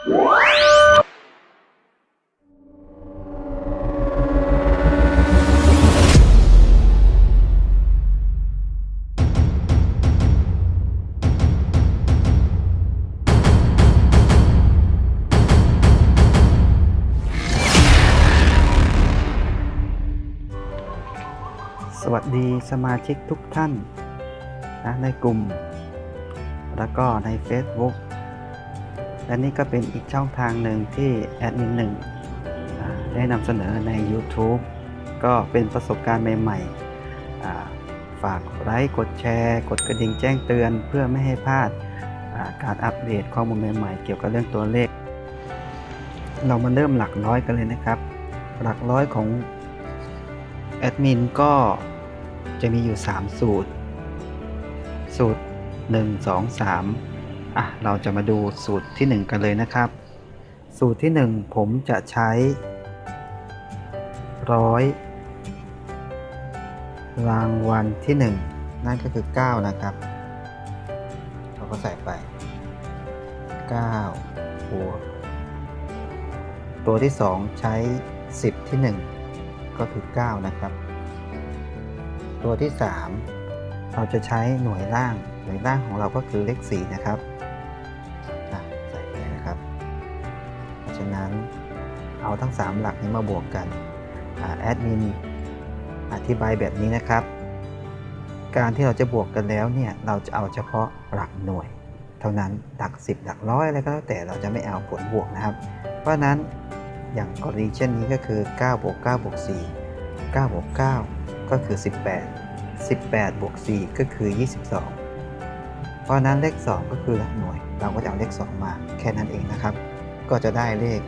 สวัสดีสมาชิกทุกท่านนะในกลุ่ม แล้วก็ใน Facebook และนี่ก็เป็นอีกช่องทางหนึ่งที่แอดมินหนึ่งได้นำเสนอใน YouTube ก็เป็นประสบการณ์ใหม่ๆ ฝากไลค์กดแชร์ กดกระดิ่งแจ้งเตือนเพื่อไม่ให้พลาดการอัปเดตข้อมูลใหม่ๆ เกี่ยวกับเรื่องตัวเลข เรามาเริ่มหลักร้อยกันเลยนะครับ หลักร้อยของแอดมินก็จะมีอยู่ 3 สูตร สูตร 1 2 3 อะเราจะมาดูสูตรที่ 1 กันเลยนะครับ สูตรที่ 1 ผมจะใช้ร้อยรางวัลที่ 1 นั่นก็คือ 9 นะครับ เราก็ใส่ไป9บวกตัวที่ 2 ใช้ 10 ที่ 1 ก็คือ 9 นะครับ ตัวที่ 3 เราจะใช้หน่วยล่าง หน่วยล่างของเราก็คือเลข 4 นะครับ ทั้ง 3 หลักนี้มาบวกกันแอดมินอธิบายแบบนี้นะครับ การที่เราจะบวกกันแล้วเนี่ยเราจะเอาเฉพาะหลักหน่วย เท่านั้นหลัก 10 หลักร้อยอะไรก็แล้วแต่เราจะไม่เอาผลบวกนะครับ เพราะนั้นอย่างกรณีเช่นนี้ก็คือ9บวก9บวก4 9บวก9ก็คือ 18 18บวก4ก็คือ 22 เพราะฉะนั้นเลข 2 ก็คือหลักหน่วย เราก็จะเอาเลข 2 มาแค่นั้นเองนะครับ ก็จะได้เลข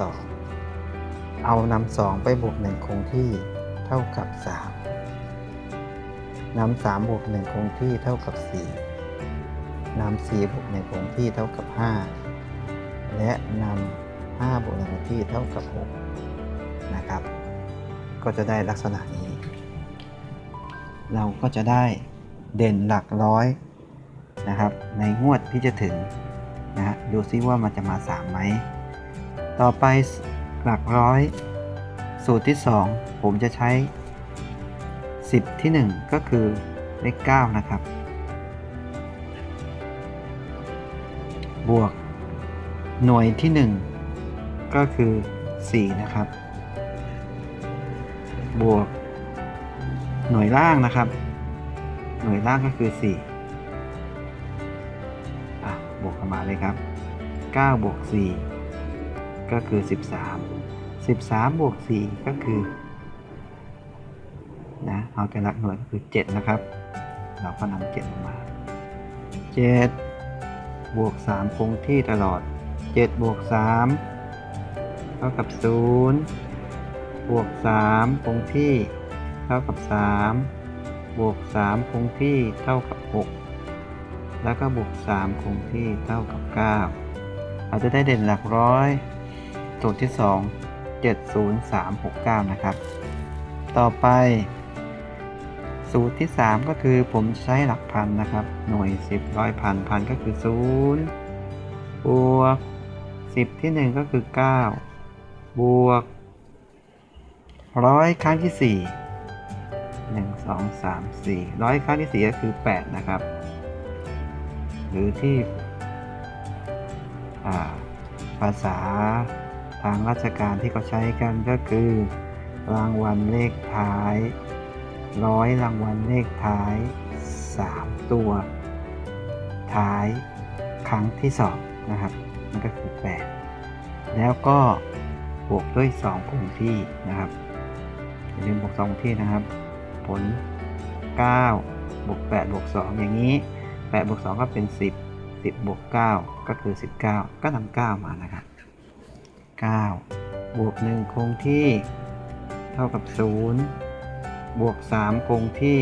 2 เอานำ2ไปบวก1คงที่เท่ากับ3นำ3บวก1คงที่เท่ากับ4นำ4บวก1คงที่เท่ากับ5และนำ5บวก1คงที่เท่ากับ6นะครับ ก็จะได้ลักษณะนี้ เราก็จะได้เด่นหลักร้อยนะครับ ในงวดที่จะถึงนะฮะดูซิว่ามันจะมา3ไหมต่อไป หลักร้อย สูตรที่ 2 ผมจะใช้ 10 ที่ 1 ก็คือเลข9นะครับ บวก หน่วยที่ 1 ก็คือ 4 นะครับ บวก หน่วยล่างนะครับ หน่วยล่างก็คือ4อ่บวกกันมาเลยครับ 9 บวก 4 ก็คือ 13 13 บวก 4 ก็คือนะเอาแต่หลักหน่วยก็คือ 7 นะครับ เราก็นำ7ลงมา 7 บวก 3 คงที่ตลอด 7 บวก 3 เท่ากับ 0 บวก 3 คงที่ เท่ากับ 3 บวก 3 คงที่เท่ากับ 6 แล้วก็บวก 3 คงที่เท่ากับ 9 เราจะได้เด่นหลักร้อยสูตรที่ 2 7 0 3 6 9 นะครับ ต่อไป สูตรที่ 3 ก็คือผมใช้หลักพันนะครับ หน่วย 10ร้อยพันพันก็คือ 0 บวก 10 ที่ 1 ก็คือ 9 บวกร้อยครั้งที่ 4 1 2 3 4ร้อยครั้งที่ 4 ก็คือ 8 นะครับ หรือที่ภาษา ทางราชการที่เขาใช้กันก็คือ รางวัลเลขท้ายร้อยรางวัลเลขท้าย 3 ตัว ท้ายครั้งที่2นะครับนั่นก็คือ 8 แล้วก็บวกด้วย2คงที่นะครับอย่าลืมบวก2คงที่นะครับ ผล 9 บวก 8 บวก 2 อย่างนี้ 8 บวก 2 ก็เป็น 10 10 บวก 9 ก็คือ 19 ก็นำ9มานะครับ 9 บวก 1 คงที่ เท่ากับ 0 บวก 3 คงที่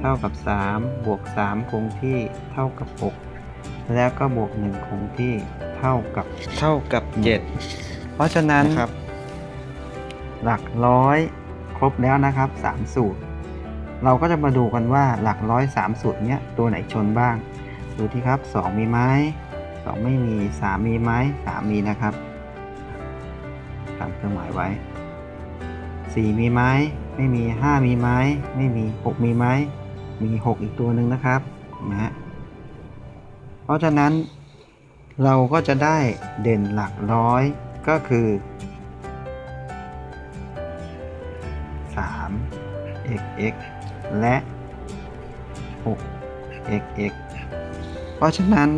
เท่ากับ 3 บวก 3 คงที่ เท่ากับ 6 แล้วก็บวก 1 คงที่ เท่ากับ เท่ากับ 7 เพราะฉะนั้นนะครับ หลักร้อยครบแล้วนะครับ 3 สูตร เราก็จะมาดูกันว่าหลักร้อย3สูตรเนี้ยตัวไหนชนบ้าง ดูที่ครับ 2 มีไหมสองไม่มีสามมีไหมสามมีนะครับ ทำเครื่องหมายไว้สี่มีไหมไม่มีห้ามีไหมไม่มีหกมีไหมมีหกอีกตัวหนึ่งนะครับนะฮะเพราะฉะนั้นเราก็จะได้เด่นหลักร้อยก็คือ 3 x x และ 6 x x เพราะฉะนั้น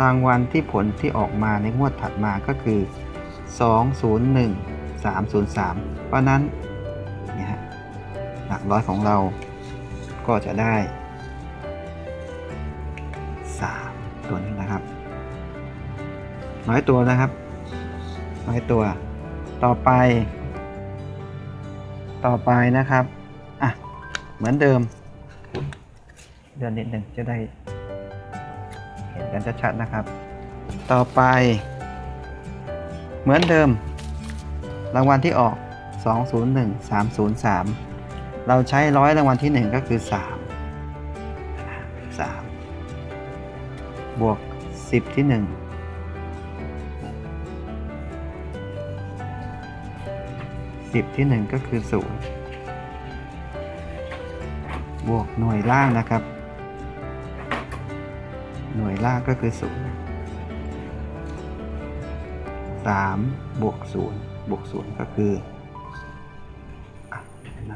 รางวัลที่ผลที่ออกมาในงวดถัดมาก็คือ 201 303 เพราะนั้นเนี่ยฮะหลักร้อยของเราก็จะได้ 3 ตัวนี้นะครับ น้อยตัวนะครับ น้อยตัว ต่อไป ต่อไปนะครับ อะ เหมือนเดิม เดือนนิดหนึ่งจะได้ เห็นกันชัดๆนะครับ ต่อไป เหมือนเดิม รางวัลที่ออก 201 303 เราใช้ร้อยรางวัลที่ 1 ก็คือ 3 3 บวก 10 ที่1 10ที่ 1 ก็คือ 0 บวกหน่วยล่างนะครับ หน่วยล่างก็คือ 0 3บวก0บวก0ก็คืออะเห็นไหม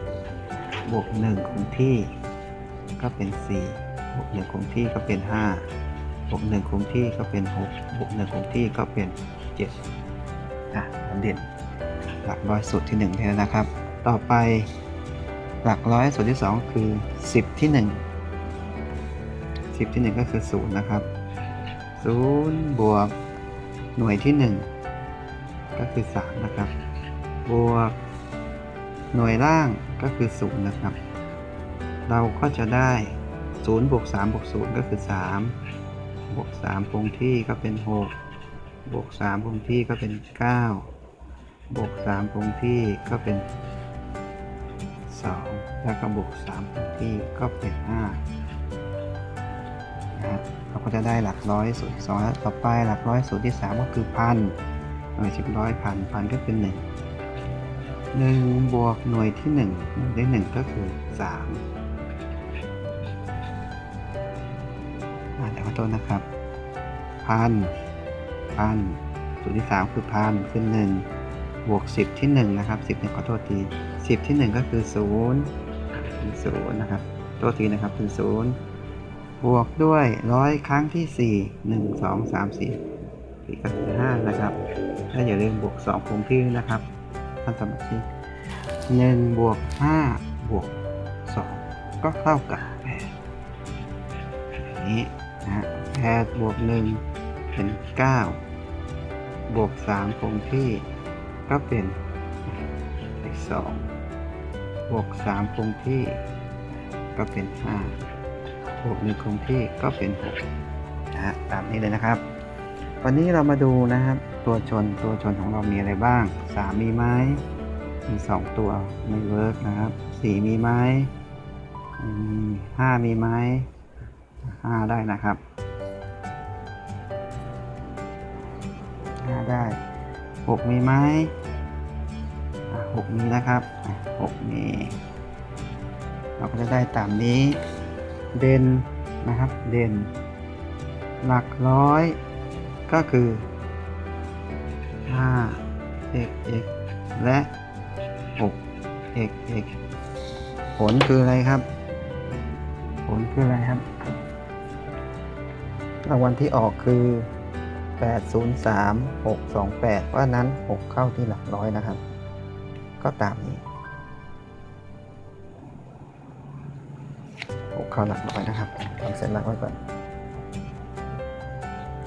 3บวก1คงที่ก็เป็น 4 บวก1คงที่ก็เป็น 5 บวก1คงที่ก็เป็น 6 บวก1คงที่ก็เป็น7อะอันเด่นหลักร้อยสูตรที่1แล้วนะครับ ต่อไปหลักร้อยสูตรที่ 2 คือ 10 ที่ 1 10 ที่ 1 ก็คือ 0 นะครับ 0 บวกหน่วยที่ 1 ก็คือ 3 นะครับ บวก หน่วยล่างก็คือ 0 นะครับ เราก็จะได้ 0 บวก 3 บวก 0 ก็คือ 3 บวก 3 คงที่ก็เป็น 6 บวก 3 คงที่ก็เป็น 9 บวก 3 คงที่ก็เป็น 2 แล้วก็บวก 3 คงที่ก็เป็น5นะครับ ก็จะได้หลักร้อยสูตรที่สองต่อไปหลักร้อยสูตรที่ 3 ก็คือพันหน่วยสิบร้อยพันพันก็คือ1 1บวกหน่วยที่1หน่วยที่1ก็คือ 3อ่าเดี๋ยวขอโทษนะครับ พันพันสูตรที่ 3 คือพันคือ1บวก 10 ที่ 1 นะครับ 10เนี่ยขอโทษที 10 ที่ 1 ก็คือ0เป็น0นะครับโทษทีนะครับเป็น0 บวกด้วยร้อยครั้งที่ 4 1 2 3 4สี่ก็คือ5นะครับและอย่าลืมบวก2คงที่นะครับท่านสมาชิก1บวก5บวก 2 ก็เท่ากับ8นี้นะ8บวก 1 เป็น 9 บวก3คงที่ก็เป็น2บวก3คงที่ก็เป็น 5 บวก1คงที่ก็เป็น6นะฮะตามนี้เลยนะครับ วันนี้เรามาดูนะครับ ตัวชนตัวชนของเรามีอะไรบ้าง3มีไหมมี2ตัวไม่เวิร์กนะครับ4มีไหมอืม5มีไหม5ได้นะครับ5ได้6มีไหมอะ6มีนะครับอะ6มีเราก็จะได้ตามนี้ เด่นนะครับ เด่น หลักร้อยก็คือ5 x x และ6 x x ผลคืออะไรครับ ผลคืออะไรครับ รางวัลที่ออกคือ 803 628 เพราะนั้น 6 เข้าที่หลักร้อยนะครับ ก็ตามนี้ ข้าหลักร้อยนะครับทำเสร็จหลักร้ก่อน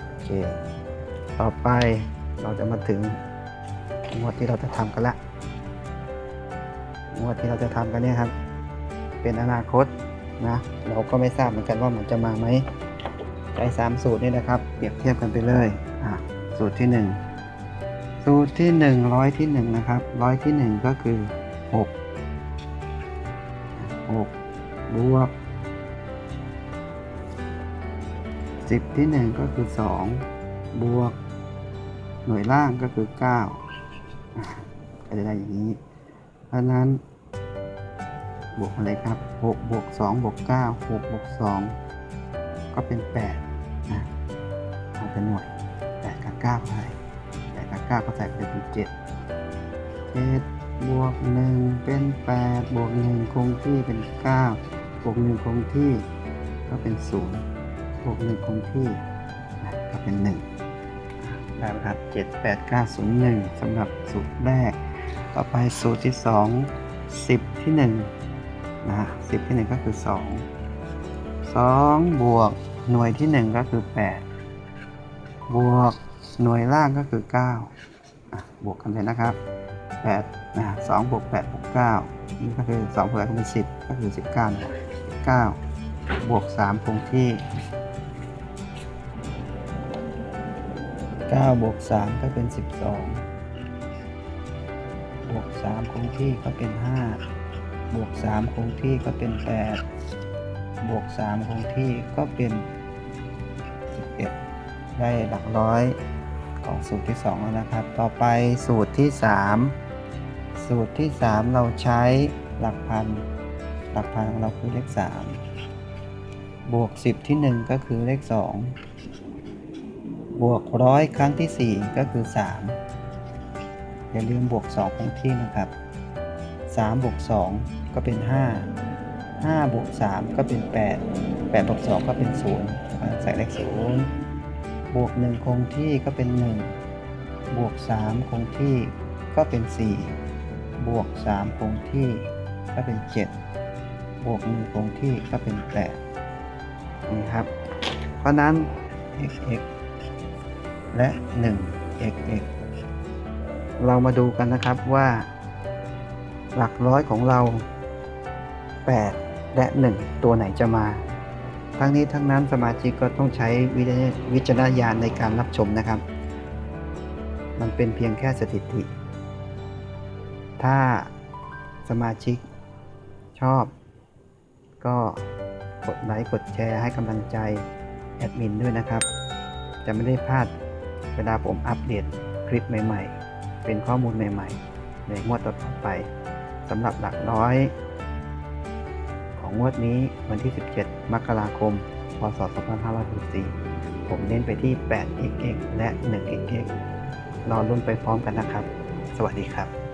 โอเค ต่อไปเราจะมาถึงงวดที่เราจะทำกันละงวดที่เราจะทำกันเนี่ยครับ เป็นอนาคตนะ เราก็ไม่ทราบเหมือนกันว่ามันจะมาไหมใช้สามสูตรนี่นะครับ เปรียบเทียบกันไปเลยอะสูตรที่หนึ่งสูตรที่หนึ่งร้อยที่หนึ่งนะครับร้อยที่หนึ่งก็คือหกหกบวก 10 ที่ 1 ก็คือ 2 บวก หน่วยล่างก็คือ 9ก็จะได้อย่างนี้ เพราะฉะนั้น บวกอะไรครับ 6 บวก 2 บวก 9 6 บวก 2 ก็เป็น 8 นะเอาเป็นหน่วย 8 กับ9เท่าไหร่8กับ 9 ก็ใส่เป็น7 7บวก 1 เป็น 8 บวก 1 คงที่เป็น 9 บวก 1 คงที่ก็เป็น0บ วก1คงที่ก็เป็น1ได้ไหมครับ7 8 9 0 1สำหรับสูตรแรก ต่อไปสูตรที่ 2 10 ที่1นะฮะ10ที่ 1 ก็คือ 2 2 บวกหน่วยที่ 1 ก็คือ 8 บวกหน่วยล่างก็คือ 9 บวกกันเลยนะครับ8นะ2บวก8บวก9นี่ก็คือ2บวก8ก็เป็น10 ก็คือ 19นะ9บวก3คงที่ 9บวก3ก็เป็น 12 บวก 3 คงที่ก็เป็น 5 บวก 3 คงที่ก็เป็น 8 บวก 3 คงที่ก็เป็น 11 ได้หลักร้อยของสูตรที่ 2 แล้วนะครับ ต่อไปสูตรที่ 3 สูตรที่ 3 เราใช้หลักพัน หลักพันของเราคือเลข 3 บวก 10 ที่ 1 ก็คือเลข 2 บวกร้อยครั้งที่ 4 ก็คือ 3 อย่าลืมบวก 2คงที่นะครับ3บวก2ก็เป็น 5 5บวก3ก็เป็น 8 8บวก2ก็เป็น 0 ใส่เลข0บวก 1 คงที่ก็เป็น 1 บวก 3 คงที่ก็เป็น 4 บวก 3 คงที่ก็เป็น 7 บวก 1 คงที่ก็เป็น8นี่ครับ เพราะนั้น x x และ 1 x x เรามาดูกันนะครับว่า หลักร้อยของเรา 8 และ 1 ตัวไหนจะมา ทั้งนี้ทั้งนั้นสมาชิกก็ต้องใช้วิจารวิจารณญาณในการรับชมนะครับ มันเป็นเพียงแค่สถิติ ถ้าสมาชิกชอบ ก็กดไลค์กดแชร์ให้กำลังใจแอดมินด้วยนะครับ จะไม่ได้พลาด เวลาผมอัปเดตคลิปใหม่ๆ เป็นข้อมูลใหม่ๆ ในงวดต่อไปสำหรับหลักร้อย ของงวดนี้วันที่ 17 มกราคม พศ 2564 ผมเน้นไปที่ 8xx และ 1xx รอรุ่นไปพร้อมกันนะครับ สวัสดีครับ